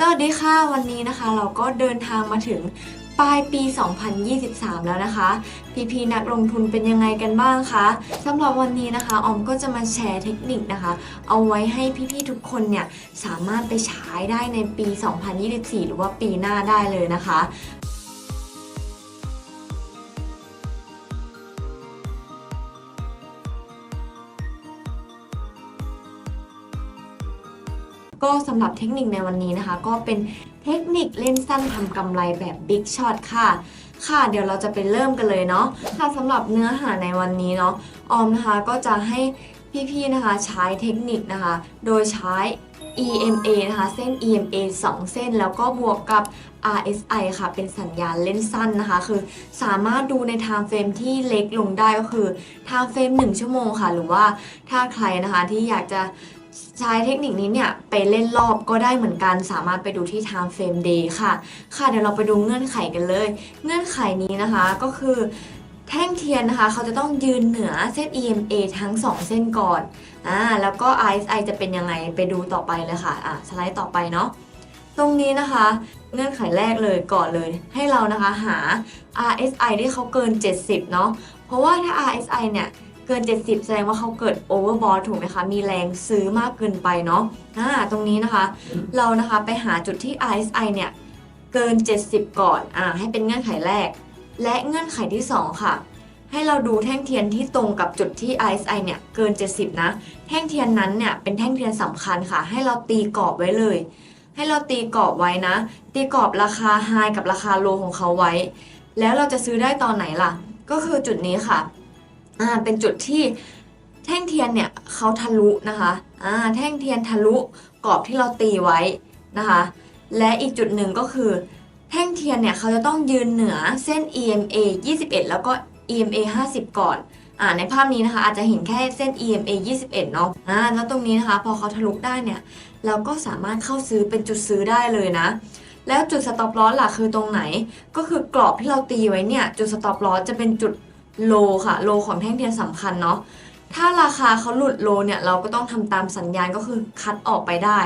สวัสดีค่ะ วันนี้นะคะเราก็เดินทางมาถึงปลายปี 2023 แล้วนะคะ พี่ๆนักลงทุนเป็นยังไงกันบ้างคะสำหรับวันนี้นะคะ ออมก็จะมาแชร์เทคนิคนะคะ เอาไว้ให้พี่ๆทุกคนเนี่ย สามารถไปใช้ได้ในปี 2024 หรือว่าปีหน้าได้เลยนะคะ ก็สำหรับเทคนิคในวันนี้นะคะ ก็เป็นเทคนิคเล่นสั้นทำกำไรแบบ Big Shot ค่ะค่ะเดี๋ยวเราจะไปเริ่มกันเลยเนาะค่ะสำหรับเนื้อหาในวันนี้เนาะออมนะคะก็จะให้พี่ๆนะคะใช้เทคนิคนะคะ โดยใช้ EMA นะคะ เส้น EMA 2 เส้นแล้วก็บวกกับ RSI ค่ะ เป็นสัญญาณเล่นสั้นนะคะ คือสามารถดูใน time frame ที่เล็กลงได้ก็คือ time frame 1 ชั่วโมงค่ะ หรือว่าถ้าใครนะคะที่อยากจะ ใช้เทคนิคนี้เนี่ยไปเล่นรอบก็ได้เหมือนกัน สามารถไปดูที่ time frame day ค่ะ ค่ะเดี๋ยวเราไปดูเงื่อนไขกันเลย เงื่อนไขนี้นะคะก็คือแท่งเทียนนะคะ เขาจะต้องยืนเหนือเส้น EMA ทั้ง 2 เส้นก่อน อ่า แล้วก็ RSI จะเป็นยังไงไปดูต่อไปเลยค่ะ อ่าสไลด์ต่อไปเนาะ ตรงนี้นะคะ เงื่อนไขแรกเลยก่อนเลย ให้เรานะคะหา RSI ที่เขาเกิน 70 เนาะ เพราะว่าถ้า RSI เนี่ย เกิน 70 แสดงว่าเขาเกิด overbought ถูกไหมคะ มีแรงซื้อมากเกินไปเนาะอ่าตรงนี้นะคะ เรานะคะไปหาจุดที่ RSI เนี่ยเกิน 70 ก่อนอ่าให้เป็นเงื่อนไขแรก และเงื่อนไขที่ 2 ค่ะ ให้เราดูแท่งเทียนที่ตรงกับจุดที่ RSI เนี่ยเกิน 70 นะ แท่งเทียนนั้นเนี่ยเป็นแท่งเทียนสำคัญค่ะ ให้เราตีกรอบไว้เลยให้เราตีกรอบไว้นะ ตีกรอบราคา High กับราคา Low ของเขาไว้ แล้วเราจะซื้อได้ตอนไหนล่ะ ก็คือจุดนี้ค่ะ อ่าเป็นจุดที่แท่งเทียนเนี่ยเขาทะลุนะคะอ่าแท่งเทียนทะลุกรอบที่เราตีไว้นะคะ และอีกจุดหนึ่งก็คือ แท่งเทียนเนี่ยเขาจะต้องยืนเหนือเส้น EMA 21 แล้วก็ EMA 50 ก่อนอ่าในภาพนี้นะคะอาจจะเห็นแค่เส้น EMA 21 เนาะอ่าแล้วตรงนี้นะคะพอเขาทะลุได้เนี่ยเราก็สามารถเข้าซื้อเป็นจุดซื้อได้เลยนะ แล้วจุด stop loss ล่ะคือตรงไหน ก็คือกรอบที่เราตีไว้เนี่ยจุด stop loss จะเป็นจุด low ค่ะ low ของแท่งเทียนสำคัญเนาะถ้าราคาเขาหลุดโลเนี่ยเราก็ต้องทำตามสัญญาณก็คือคัดออกไปได้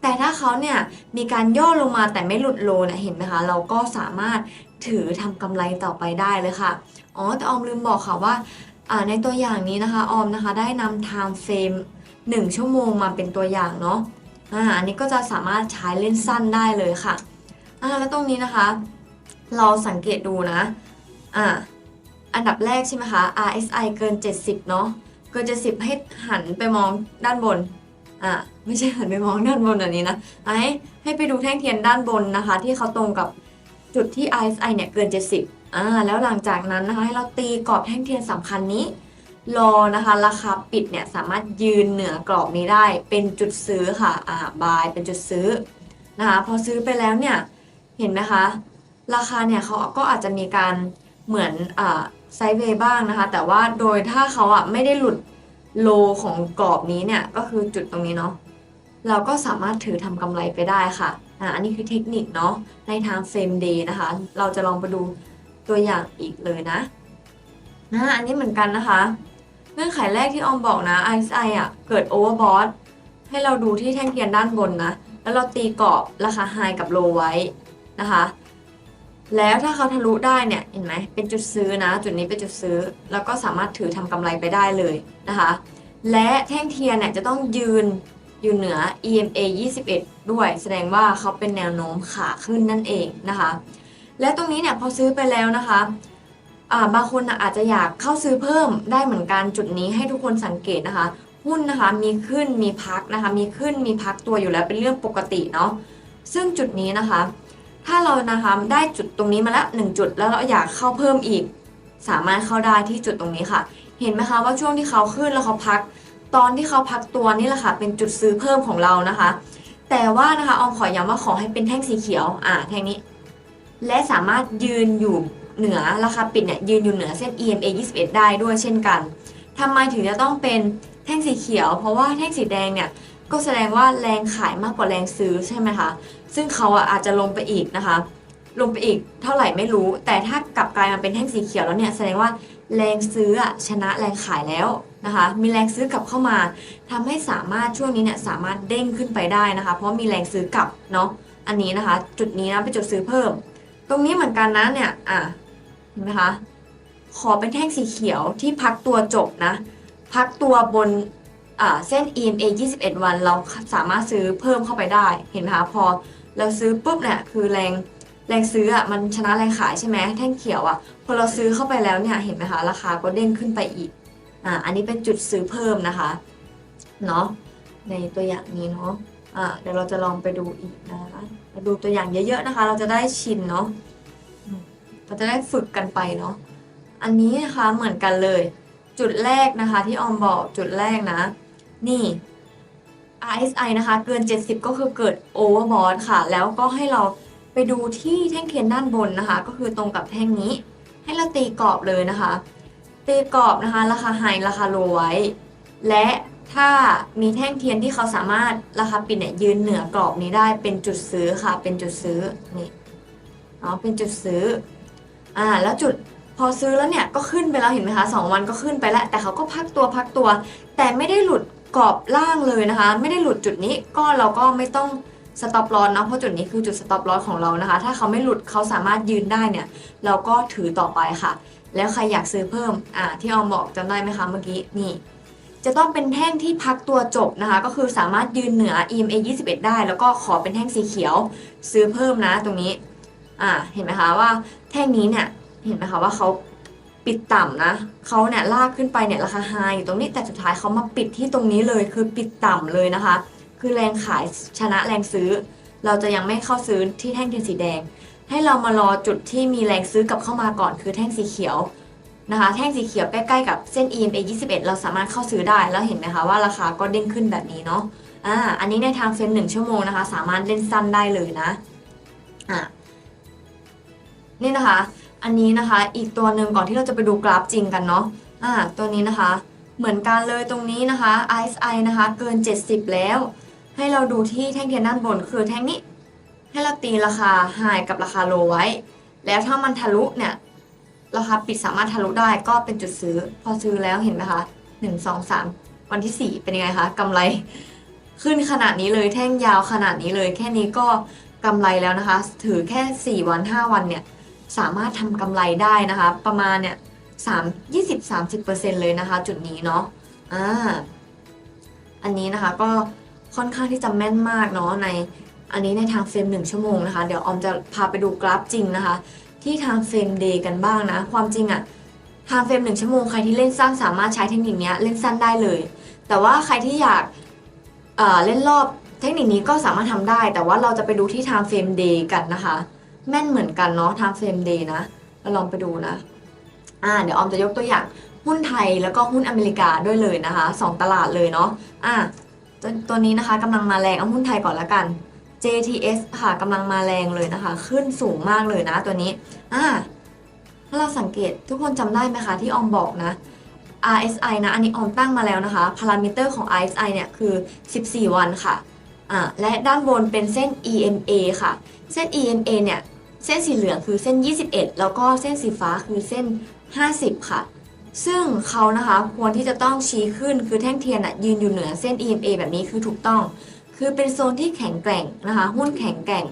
แต่ถ้าเขาเนี่ยมีการย่อลงมาแต่ไม่หลุดโลเนี่ยเห็นไหมคะ เราก็สามารถถือทำกำไรต่อไปได้เลยค่ะอ๋อแต่ออมลืมบอกค่ะว่าอ่าในตัวอย่างนี้นะคะออมนะคะได้นำ time frame 1 ชั่วโมงมาเป็นตัวอย่างเนาะอ่าอันนี้ก็จะสามารถใช้เล่นสั้นได้เลยค่ะอ่าแล้วตรงนี้นะคะ เราสังเกตดูนะอ่า อันดับแรกใช่ไหมคะ RSI เกิน 70 เนาะเกิน 70 ให้หันไปมองด้านบน อ่าไม่ใช่หันไปมองด้านบนอันนี้นะให้ให้ไปดูแท่งเทียนด้านบนนะคะ ที่เขาตรงกับจุดที่ RSI เนี่ยเกิน 70 อ่าแล้วหลังจากนั้นนะคะให้เราตีกรอบแท่งเทียนสำคัญนี้รอนะคะ ราคาปิดเนี่ยสามารถยืนเหนือกรอบนี้ได้เป็นจุดซื้อค่ะอ่าบายเป็นจุดซื้อนะคะพอซื้อไปแล้วเนี่ยเห็นไหมคะ ราคาเนี่ยเขาก็อาจจะมีการเหมือนอ่า ไซด์เวย์บ้างนะคะ แต่ว่าโดยถ้าเขาอะไม่ได้หลุดโลของกรอบนี้เนี่ยก็คือจุดตรงนี้เนาะเราก็สามารถถือทำกำไรไปได้ค่ะอ่าอันนี้คือเทคนิคเนาะในทางเฟรมเดย์นะคะ เราจะลองไปดูตัวอย่างอีกเลยนะนะอันนี้เหมือนกันนะคะ เงื่อนไขแรกที่ออมบอกนะ RSI อะเกิด overbought ให้เราดูที่แท่งเทียนด้านบนนะ แล้วเราตีกรอบราคา high กับ low ไว้นะคะ แล้วถ้าเขาทะลุได้เนี่ยเห็นไหมเป็นจุดซื้อนะ จุดนี้เป็นจุดซื้อ แล้วก็สามารถถือทำกำไรไปได้เลยนะคะ และแท่งเทียนเนี่ยจะต้องยืนอยู่เหนือ EMA 21 ด้วย แสดงว่าเขาเป็นแนวโน้มขาขึ้นนั่นเองนะคะ และตรงนี้เนี่ยพอซื้อไปแล้วนะคะบางคนนะอาจจะอยากเข้าซื้อเพิ่มได้เหมือนกันจุดนี้ให้ทุกคนสังเกตนะคะ หุ้นนะคะมีขึ้นมีพักนะคะ มีขึ้นมีพักตัวอยู่แล้วเป็นเรื่องปกติเนาะซึ่งจุดนี้นะคะ ถ้าเรานะคะได้จุดตรงนี้มาแล้วหนึ่งจุดแล้วเราอยากเข้าเพิ่มอีก สามารถเข้าได้ที่จุดตรงนี้ค่ะ เห็นไหมคะว่าช่วงที่เขาขึ้นแล้วเขาพัก ตอนที่เขาพักตัวนี่แหละค่ะ เป็นจุดซื้อเพิ่มของเรานะคะ แต่ว่านะคะออมขอย้ำว่าขอให้เป็นแท่งสีเขียวอ่าแท่งนี้ และสามารถยืนอยู่เหนือราคาปิดเนี่ยยืนอยู่เหนือเส้น EMA 21 ได้ด้วยเช่นกันทำไมถึงจะต้องเป็นแท่งสีเขียว เพราะว่าแท่งสีแดงเนี่ย ก็แสดงว่าแรงขายมากกว่าแรงซื้อใช่ไหมคะ ซึ่งเขาอาจจะลงไปอีกนะคะ ลงไปอีกเท่าไหร่ไม่รู้ แต่ถ้ากลับกลายมาเป็นแท่งสีเขียวแล้วเนี่ยแสดงว่าแรงซื้อชนะแรงขายแล้วนะคะ มีแรงซื้อกลับเข้ามาทำให้สามารถช่วงนี้เนี่ยสามารถเด้งขึ้นไปได้นะคะ เพราะมีแรงซื้อกลับเนาะ อันนี้นะคะ จุดนี้นะเป็นจุดซื้อเพิ่ม ตรงนี้เหมือนกันนะเนี่ย อะ เห็นไหมคะ ขอเป็นแท่งสีเขียวที่พักตัวจบนะ พักตัวบน เส้น EMA 21 วันเราสามารถซื้อเพิ่มเข้าไปได้ เห็นไหมคะพอเราซื้อปุ๊บเนี่ยคือแรงแรงซื้ออะมันชนะแรงขายใช่ไหมแท่งเขียวอะพอเราซื้อเข้าไปแล้วเนี่ยเห็นไหมคะราคาก็เด้งขึ้นไปอีกอ่าอันนี้เป็นจุดซื้อเพิ่มนะคะเนาะในตัวอย่างนี้เนาะอ่าเดี๋ยวเราจะลองไปดูอีกนะคะดูตัวอย่างเยอะๆนะคะ เราจะได้ชินเนาะเราจะได้ฝึกกันไปเนาะอันนี้นะคะเหมือนกันเลย จุดแรกนะคะที่ออมบอกจุดแรกนะ นี่ RSI นะคะ เกิน 70 ก็คือเกิด overbought ค่ะ แล้วก็ให้เราไปดูที่แท่งเทียนด้านบนนะคะ ก็คือตรงกับแท่งนี้ ให้เราตีกรอบเลยนะคะ ตีกรอบนะคะ ราคาไฮราคาโลไว้ และถ้ามีแท่งเทียนที่เขาสามารถราคาปิดเนี่ยยืนเหนือกรอบนี้ได้เป็นจุดซื้อค่ะ เป็นจุดซื้อนี่เนาะเป็นจุดซื้ออ่าแล้วจุดพอซื้อแล้วเนี่ยก็ขึ้นไปแล้วเห็นไหมคะสองวันก็ขึ้นไปแล้ว แต่เขาก็พักตัวพักตัว แต่ไม่ได้หลุด กรอบล่างเลยนะคะ ไม่ได้หลุดจุดนี้ก็เราก็ไม่ต้องสต็อปลอสนะเพราะจุดนี้คือจุดสต็อปลอสของเรานะคะ ถ้าเขาไม่หลุดเขาสามารถยืนได้เนี่ย เราก็ถือต่อไปค่ะ แล้วใครอยากซื้อเพิ่มอ่าที่ออมบอกจำได้ไหมคะเมื่อกี้นี่จะต้องเป็นแท่งที่พักตัวจบนะคะ ก็คือสามารถยืนเหนือ EMA 21 ได้ แล้วก็ขอเป็นแท่งสีเขียวซื้อเพิ่มนะตรงนี้ อ่า เห็นไหมคะว่าแท่งนี้เนี่ย เห็นไหมคะว่าเขา ปิดต่ำนะเขาเนี่ยลากขึ้นไปเนี่ยราคาไฮอยู่ตรงนี้แต่สุดท้ายเขามาปิดที่ตรงนี้เลยคือปิดต่ำเลยนะคะ คือแรงขายชนะแรงซื้อ เราจะยังไม่เข้าซื้อที่แท่งเทียนสีแดง ให้เรามารอจุดที่มีแรงซื้อกลับเข้ามาก่อนคือแท่งสีเขียวนะคะ แท่งสีเขียวใกล้ๆกับเส้น EMA 21 เราสามารถเข้าซื้อได้แล้วเห็นไหมคะว่าราคาก็เด้งขึ้นแบบนี้เนาะอ่าอันนี้ในทางเฟรมหนึ่งชั่วโมงนะคะ สามารถเล่นสั้นได้เลยนะอ่านี่นะคะ อันนี้นะคะ อีกตัวหนึ่งก่อนที่เราจะไปดูกราฟจริงกันเนาะอ่าตัวนี้นะคะ เหมือนกันเลยตรงนี้นะคะ RSI นะคะเกิน 70 แล้ว ให้เราดูที่แท่งเทียนด้านบนคือแท่งนี้ ให้เราตีราคา High กับราคา Low ไว้ แล้วถ้ามันทะลุเนี่ยราคาปิดสามารถทะลุได้ก็เป็นจุดซื้อ พอซื้อแล้วเห็นไหมคะ1 2 3วันที่4เป็นยังไงคะกำไรขึ้นขนาดนี้เลยแท่งยาวขนาดนี้เลย แค่นี้ก็กำไรแล้วนะคะ ถือแค่4วัน5วันเนี่ย สามารถทำกำไรได้นะคะ ประมาณเนี่ยสามยี่สิบสามสิบเปอร์เซ็นต์เลยนะคะ จุดนี้เนาะอ่าอันนี้นะคะก็ค่อนข้างที่จะแม่นมากเนาะในอันนี้ในทางเฟรมหนึ่งชั่วโมงนะคะ เดี๋ยวออมจะพาไปดูกราฟจริงนะคะ ที่ทางเฟรมเดย์กันบ้างนะ ความจริงอะทางเฟรมหนึ่งชั่วโมงใครที่เล่นสั้นสามารถใช้เทคนิคนี้เล่นสั้นได้เลย แต่ว่าใครที่อยากเอ่อเล่นรอบเทคนิคนี้ก็สามารถทำได้ แต่ว่าเราจะไปดูที่ทางเฟรมเดย์กันนะคะ แม่นเหมือนกันเนาะทางเฟรมเดย์นะเราลองไปดูนะ อ่า เดี๋ยวออมจะยกตัวอย่างหุ้นไทยแล้วก็หุ้นอเมริกาด้วยเลยนะคะสองตลาดเลยเนาะ อ่าตัวตัวนี้นะคะกำลังมาแรงเอาหุ้นไทยก่อนละกัน JTS ค่ะกำลังมาแรงเลยนะคะ ขึ้นสูงมากเลยนะตัวนี้ อ่าถ้าเราสังเกตทุกคนจำได้ไหมคะที่ออมบอกนะ RSI นะ อันนี้ออมตั้งมาแล้วนะคะ พารามิเตอร์ของ RSI เนี่ยคือ 14 วันค่ะ อ่า และด้านบนเป็นเส้น EMA ค่ะ เส้น EMA เนี่ย เส้นสีเหลืองคือเส้น 21 แล้วก็เส้นสีฟ้าคือเส้น 50 ค่ะ ซึ่งเขานะคะควรที่จะต้องชี้ขึ้นคือแท่งเทียนอะยืนอยู่เหนือเส้น EMA แบบนี้คือถูกต้อง คือเป็นโซนที่แข็งแกร่งนะคะหุ้นแข็งแกร่ง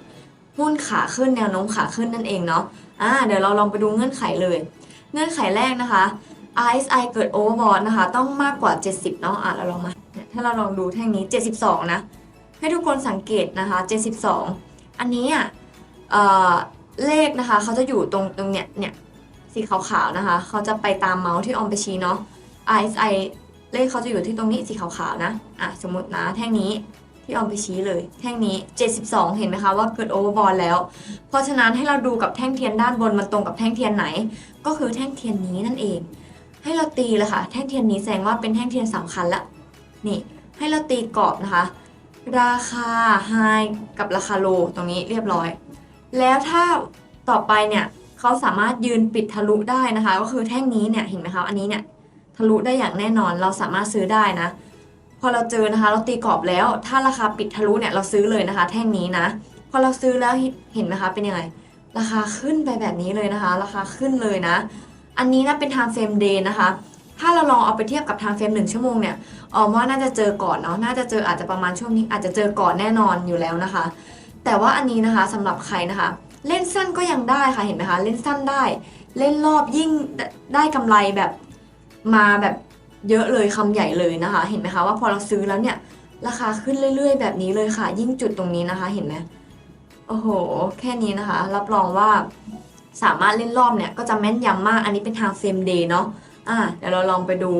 หุ้นขาขึ้นแนวโน้มขาขึ้นนั่นเองเนาะอ่าเดี๋ยวเราลองไปดูเงื่อนไขเลย เงื่อนไขแรกนะคะ RSI เกิด overbought นะคะ ต้องมากกว่า 70 เนาะอะเราลองมา ถ้าเราลองดูแท่งนี้ 72 นะ ให้ทุกคนสังเกตนะคะ 72 อันนี้อะ เลขนะคะ เขาจะอยู่ตรงตรงเนี้ยเนี่ยสีขาวๆนะคะ เขาจะไปตามเมาส์ที่ออมไปชี้เนาะ RSI เลขเขาจะอยู่ที่ตรงนี้สีขาวๆนะ อะสมมตินะแท่งนี้ที่ออมไปชี้เลย แท่งนี้ 72 เห็นไหมคะว่าเกิด overbought แล้ว เพราะฉะนั้นให้เราดูกับแท่งเทียนด้านบนมันตรงกับแท่งเทียนไหน ก็คือแท่งเทียนนี้นั่นเอง ให้เราตีเลยค่ะ แท่งเทียนนี้แสดงว่าเป็นแท่งเทียนสำคัญละนี่ให้เราตีกรอบนะคะ ราคา high กับราคา low ตรงนี้เรียบร้อย แล้วถ้าต่อไปเนี่ยเขาสามารถยืนปิดทะลุได้นะคะ ก็คือแท่งนี้เนี่ยเห็นไหมคะอันนี้เนี่ยทะลุได้อย่างแน่นอนเราสามารถซื้อได้นะ พอเราเจอนะคะ เราตีกรอบแล้ว ถ้าราคาปิดทะลุเนี่ยเราซื้อเลยนะคะ แท่งนี้นะ พอเราซื้อแล้วเห็นไหมคะเป็นยังไงราคาขึ้นไปแบบนี้เลยนะคะ ราคาขึ้นเลยนะ อันนี้นะเป็นทางเฟรมเดย์นะคะ ถ้าเราลองเอาไปเทียบกับทางเฟรมหนึ่งชั่วโมงเนี่ยออมว่าน่าจะเจอก่อนเนาะน่าจะเจออาจจะประมาณช่วงนี้อาจจะเจอก่อนแน่นอนอยู่แล้วนะคะ แต่ว่าอันนี้นะคะสำหรับใครนะคะ เล่นสั้นก็ยังได้ค่ะเห็นไหมคะเล่นสั้นได้ เล่นรอบยิ่งได้ได้กำไรแบบมาแบบเยอะเลยคำใหญ่เลยนะคะ เห็นไหมคะว่าพอเราซื้อแล้วเนี่ยราคาขึ้นเรื่อย ๆ แบบนี้เลยค่ะ ยิ่งจุดตรงนี้นะคะ เห็นไหมโอ้โห แค่นี้นะคะ รับรองว่าสามารถเล่นรอบเนี่ยก็จะแม่นยำมาก อันนี้เป็นทางเฟรมเดย์เนาะอ่าเดี๋ยวเราลองไปดู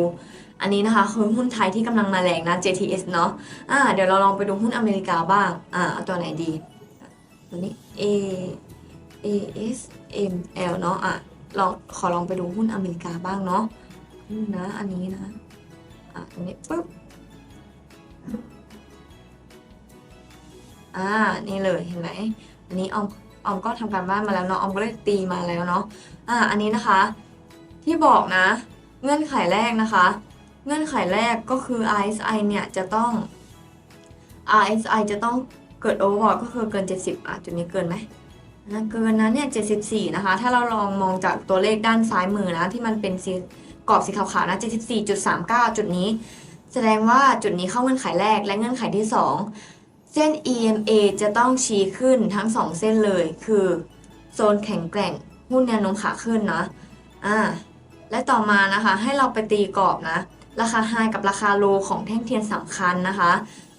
อันนี้นะคะคือหุ้นไทยที่กำลังมาแรงนะ JTS เนาะอ่าเดี๋ยวเราลองไปดูหุ้นอเมริกาบ้างอ่าเอาตัวไหนดี ตัวนี้ A ASML เนาะอะลองขอลองไปดูหุ้นอเมริกาบ้างเนาะหุ้นนะ อันนี้นะ อะตรงนี้ปึ๊บ อ่า นี่เลยเห็นไหม อันนี้ออมออมก็ทำการบ้านมาแล้วเนาะออมก็เลยตีมาแล้วเนาะ อ่า อันนี้นะคะ ที่บอกนะ เงื่อนไขแรกนะคะ เงื่อนไขแรกก็คือ RSI เนี่ยจะต้อง RSI จะต้อง เกิด overbought ก็คือเกิน 70อะจุดนี้เกินไหมนะเกินนะเนี่ย74 นะคะ ถ้าเราลองมองจากตัวเลขด้านซ้ายมือนะ ที่มันเป็นสีกรอบสีขาวๆนะ 74.39 จุดนี้ แสดงว่าจุดนี้เข้าเงื่อนไขแรกและเงื่อนไขที่ 2 เส้น EMA จะต้องชี้ขึ้นทั้ง 2 เส้นเลย คือ โซนแข็งแกร่ง หุ้นแนวโน้มขาขึ้นนะอ่าและต่อมานะคะให้เราไปตีกรอบนะ ราคาไฮกับราคาโลของแท่งเทียนสำคัญนะคะ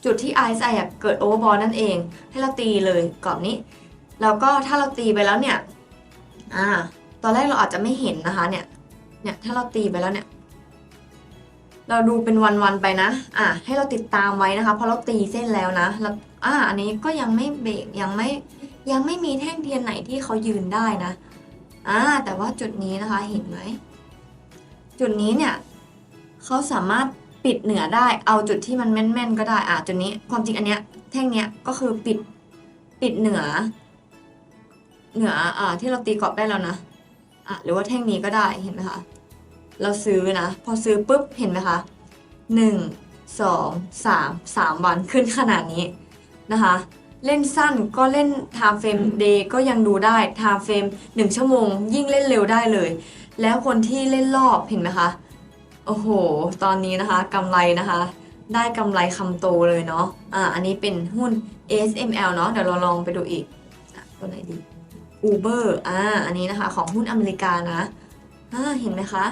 จุดที่ RSI อะเกิดโอเวอร์บอลนั่นเอง ให้เราตีเลยกรอบนี้ แล้วก็ถ้าเราตีไปแล้วเนี่ย อ่า ตอนแรกเราอาจจะไม่เห็นนะคะเนี่ย เนี่ยถ้าเราตีไปแล้วเนี่ย เราดูเป็นวันๆไปนะ อ่าให้เราติดตามไว้นะคะพราะเราตีเส้นแล้วนะ แล้ว อ่า อันนี้ก็ยังไม่เบรกยังไม่ยังไม่มีแท่งเทียนไหนที่เขายืนได้นะ อ่า แต่ว่าจุดนี้นะคะเห็นไหม จุดนี้เนี่ยเขาสามารถ ปิดเหนือได้ เอาจุดที่มันแม่นๆก็ได้ อะจุดนี้ ความจริงอันเนี้ย แท่งเนี้ยก็คือปิด ปิดเหนือ เหนือ อ่า ที่เราตีกรอบได้แล้วนะ อะ หรือว่าแท่งนี้ก็ได้ เห็นไหมคะ เราซื้อนะ พอซื้อปุ๊บ เห็นไหมคะหนึ่ง สอง สาม สามวันขึ้นขนาดนี้นะคะ เล่นสั้นก็เล่น time frame day ก็ยังดูได้ time frame 1 ชั่วโมง ยิ่งเล่นเร็วได้เลย แล้วคนที่เล่นรอบ เห็นไหมคะ โอ้โห ตอนนี้นะคะกำไรนะคะ ได้กำไรคำโตเลยเนาะอ่าอันนี้เป็นหุ้น ASML เนาะเดี๋ยวเราลองไปดูอีกอะตัวไหนดี Uber อ่าอันนี้นะคะของหุ้นอเมริกานะอ่าเห็นไหมคะ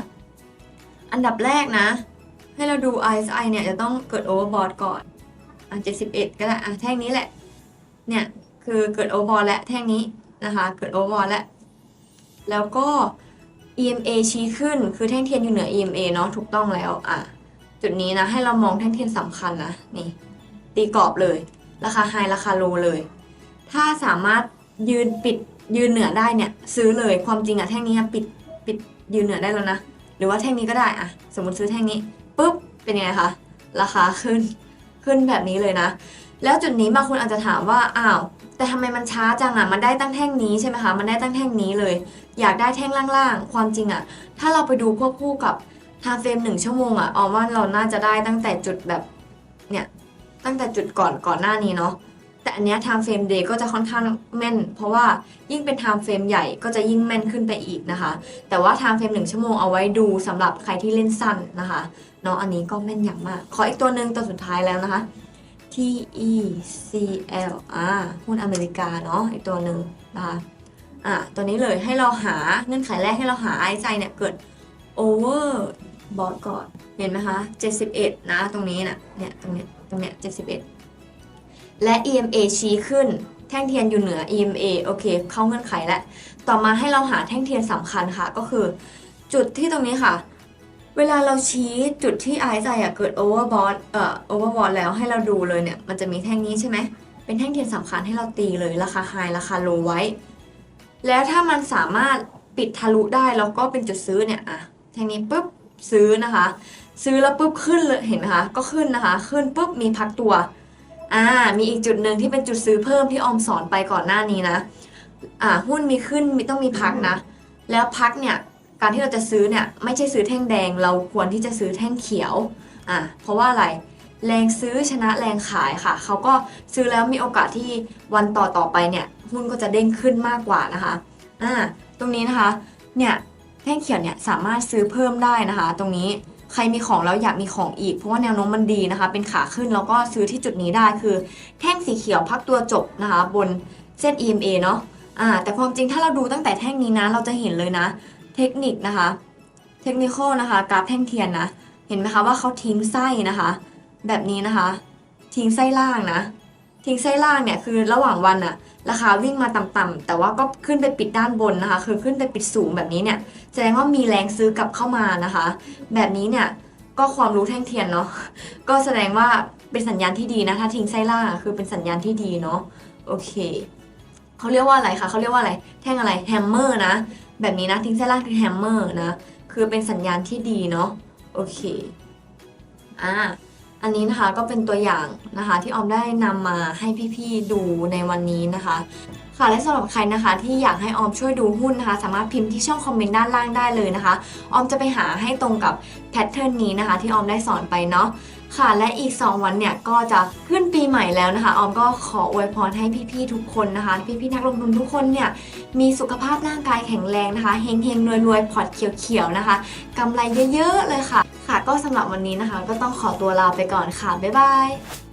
อันดับแรกนะ ให้เราดู RSI เนี่ยจะต้องเกิด overbought ก่อนอะ71 ก็ได้อะแท่งนี้แหละ เนี่ยคือเกิด overbought และแท่งนี้นะคะ เกิด overbought แล้วแล้วก็ EMA ชี้ขึ้น คือแท่งเทียนอยู่เหนือ EMA เนาะถูกต้องแล้วอะจุดนี้นะ ให้เรามองแท่งเทียนสำคัญนะนี่ตีกรอบเลย ราคาไฮราคาโลเลย ถ้าสามารถยืนปิดยืนเหนือได้เนี่ย ซื้อเลยความจริงอะแท่งนี้ปิดปิดยืนเหนือได้แล้วนะ หรือว่าแท่งนี้ก็ได้อะสมมติซื้อแท่งนี้ปุ๊บเป็นยังไงคะราคาขึ้นขึ้นแบบนี้เลยนะ แล้วจุดนี้บางคนอาจจะถามว่าอ้าวแต่ทำไมมันช้าจังอะมันได้ตั้งแท่งนี้ใช่ไหมคะมันได้ตั้งแท่งนี้เลย อยากได้แท่งล่างๆ ความจริงอะถ้าเราไปดูควบคู่กับทาเฟรมหนึ่งชั่วโมงอะออมว่าเราน่าจะได้ตั้งแต่จุดแบบเนี่ยตั้งแต่จุดก่อนก่อนหน้านี้เนาะแต่อันเนี้ย time frame day ก็จะค่อนข้างแม่น เพราะว่ายิ่งเป็น time frame ใหญ่ก็จะยิ่งแม่นขึ้นไปอีกนะคะ แต่ว่า time frame หนึ่งชั่วโมงเอาไว้ดูสำหรับใครที่เล่นสั้นนะคะเนาะอันนี้ก็แม่นอย่างมาก ขออีกตัวหนึ่งตัวสุดท้ายแล้วนะคะ TECL อ่าหุ้นอเมริกาเนาะอีกตัวหนึ่งนะคะอ่าตัวนี้เลยให้เราหาเงื่อนไขแรกให้เราหาไอใจเนี่ยเกิด over bought ก่อนเห็นไหมคะ 71 นะตรงนี้นะเนี่ยตรงเนี้ยตรงเนี้ย71 และ EMA ชี้ขึ้นแท่งเทียนอยู่เหนือ EMA โอเค เข้าเงื่อนไขแล้ว ต่อมาให้เราหาแท่งเทียนสำคัญค่ะ ก็คือ จุดที่ตรงนี้ค่ะ เวลาเราชี้จุดที่ไอซ์ใจอะเกิด overbought เอ่อ overbought แล้วให้เราดูเลยเนี่ย มันจะมีแท่งนี้ใช่ไหม เป็นแท่งเทียนสำคัญให้เราตีเลยราคา high ราคา low ไว้ แล้วถ้ามันสามารถปิดทะลุได้แล้วก็เป็นจุดซื้อเนี่ยอะแท่งนี้ปุ๊บซื้อนะคะ ซื้อแล้วปุ๊บขึ้นเลยเห็นไหมคะ ก็ขึ้นนะคะ ขึ้นปุ๊บมีพักตัวอ่ามีอีกจุดหนึ่งที่เป็นจุดซื้อเพิ่มที่ออมสอนไปก่อนหน้านี้นะอ่าหุ้นมีขึ้นมีต้องมีพักนะ แล้วพักเนี่ย การที่เราจะซื้อเนี่ยไม่ใช่ซื้อแท่งแดง เราควรที่จะซื้อแท่งเขียวอ่าเพราะว่าอะไรแรงซื้อชนะแรงขายค่ะ เขาก็ซื้อแล้วมีโอกาสที่วันต่อต่อไปเนี่ยหุ้นก็จะเด้งขึ้นมากกว่านะคะอ่าตรงนี้นะคะเนี่ยแท่งเขียวเนี่ยสามารถซื้อเพิ่มได้นะคะ ตรงนี้ใครมีของแล้วอยากมีของอีก เพราะว่าแนวโน้มมันดีนะคะ เป็นขาขึ้นแล้วก็ซื้อที่จุดนี้ได้คือ แท่งสีเขียวพักตัวจบนะคะ บนเส้น EMA เนาะอ่าแต่ความจริงถ้าเราดูตั้งแต่แท่งนี้นะ เราจะเห็นเลยนะ เทคนิคนะคะเทคนิคนะคะกราฟแท่งเทียนนะเห็นไหมคะว่าเขาทิ้งไส้นะคะ แบบนี้นะคะ ทิ้งไส้ล่างนะทิ้งไส้ล่างเนี่ยคือระหว่างวันอะราคาวิ่งมาต่ำๆแต่ว่าก็ขึ้นไปปิดด้านบนนะคะ คือขึ้นไปปิดสูงแบบนี้เนี่ยแสดงว่ามีแรงซื้อกลับเข้ามานะคะ แบบนี้เนี่ยก็ความรู้แท่งเทียนเนาะก็แสดงว่าเป็นสัญญาณที่ดีนะถ้าทิ้งไส้ล่างคือเป็นสัญญาณที่ดีเนาะโอเคเขาเรียกว่าอะไรคะเขาเรียกว่าอะไรแท่งอะไรแฮมเมอร์นะ แบบนี้นะทิ้งไส้นล่างคือแฮมเมอร์นะ คือเป็นสัญญาณที่ดีเนาะโอเคอ่าอันนี้นะคะก็เป็นตัวอย่างนะคะที่ออมได้นำมาให้พี่ๆดูในวันนี้นะคะ ค่ะและสำหรับใครนะคะที่อยากให้ออมช่วยดูหุ้นนะคะ สามารถพิมพ์ที่ช่องคอมเมนต์ด้านล่างได้เลยนะคะ ออมจะไปหาให้ตรงกับแพทเทิร์นนี้นะคะ ที่ออมได้สอนไปเนาะ ค่ะและอีก 2 วันเนี่ยก็จะขึ้นปีใหม่แล้วนะคะ ออมก็ขออวยพรให้พี่ๆทุกคนนะคะ พี่ๆนักลงทุนทุกคนเนี่ยมีสุขภาพร่างกายแข็งแรงนะคะเฮงๆรวยๆพอร์ตเขียวๆนะคะกำไรเยอะๆเลยค่ะ ค่ะก็สำหรับวันนี้นะคะ ก็ต้องขอตัวลาไปก่อนค่ะบ๊ายบาย